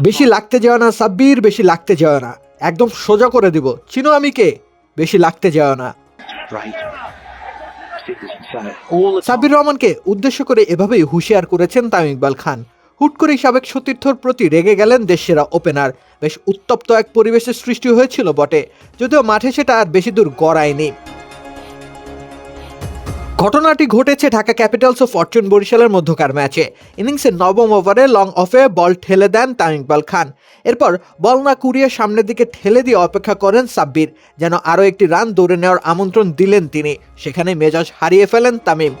বেশি লাগতে যাও না, সাব্বির, বেশি লাগতে যাও না। একদম সোজা করে দিব। চিনো আমি কে? বেশি লাগতে যাও না। সাব্বির রহমানকে উদ্দেশ্য করে এভাবেই হুঁশিয়ার করেছেন তামিম ইকবাল খান। হুট করেই সাবেক সতীর্থর প্রতি রেগে গেলেন দেশসেরা ওপেনার বেশ উত্তপ্ত এক পরিবেশের সৃষ্টি হয়েছিল বটে। যদিও মাঠে সেটা আর বেশি দূর গড়ায়নি। ঘটনাটি ঘটেছে ঢাকা ক্যাপিটালস ও ফরচুন বরিশালের মধ্যকার ম্যাচে। ইনিংসের নবম ওভারে লং অফে বল ঠেলে দেন তামিম ইকবাল খান। এরপর বল না কুড়িয়ে সামনের দিকে ঠেলে দিয়ে অপেক্ষা করেন সাব্বির, যেন আরও একটি রান দৌড়ে নেওয়ার আমন্ত্রণ দিলেন তিনি। সেখানে মেজাজ হারিয়ে ফেলেন তামিম।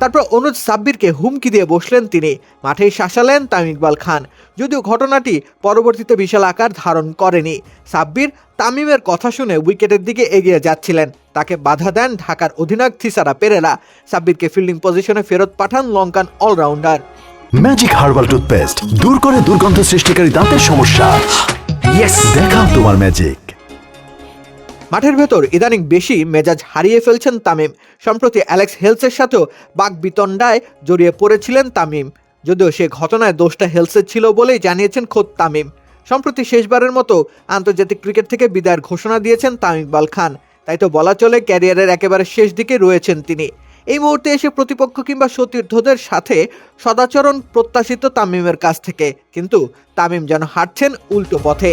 তারপর অনুজ সাব্বিরকে হুমকি দিয়ে বসলেন তিনি। মাঠেই শাসালেন তামিম ইকবাল খান। যদিও ঘটনাটি পরবর্তীতে বিশাল আকার ধারণ করেনি। সাব্বির তামিমের কথা শুনে উইকেটের দিকে এগিয়ে যাচ্ছিলেন। তাকে বাধা দেন ঢাকার অধিনায়ক থিসারা পেরেরা। সাব্বিরকে ফিল্ডিং পজিশনে ফেরত পাঠান Lankan allrounder. Magic herbal toothpaste দূর করে দুর্গন্ধ সৃষ্টিকারী দাঁতের সমস্যা। দেখাও তোমার ম্যাজিক মাঠের ভেতর ইদানিং বেশি মেজাজ হারিয়ে ফেলছেন তামিম। সম্প্রতি অ্যালেক্স হেলসের সাথেও বাক বিতণ্ডায় জড়িয়ে পড়েছিলেন তামিম। যদিও সে ঘটনায় দোষটা হেলসের ছিল বলেই জানিয়েছেন খোদ তামিম। সম্প্রতি শেষবারের মতো আন্তর্জাতিক ক্রিকেট থেকে বিদায়ের ঘোষণা দিয়েছেন তামিম ইকবাল খান। তাই তো বলা চলে ক্যারিয়ারের একেবারে শেষ দিকে রয়েছেন তিনি। এই মুহূর্তে এসে প্রতিপক্ষ কিংবা সতীর্থদের সাথে সদাচরণ প্রত্যাশিত তামিমের কাছ থেকে। কিন্তু তামিম যেন হাঁটছেন উল্টো পথে।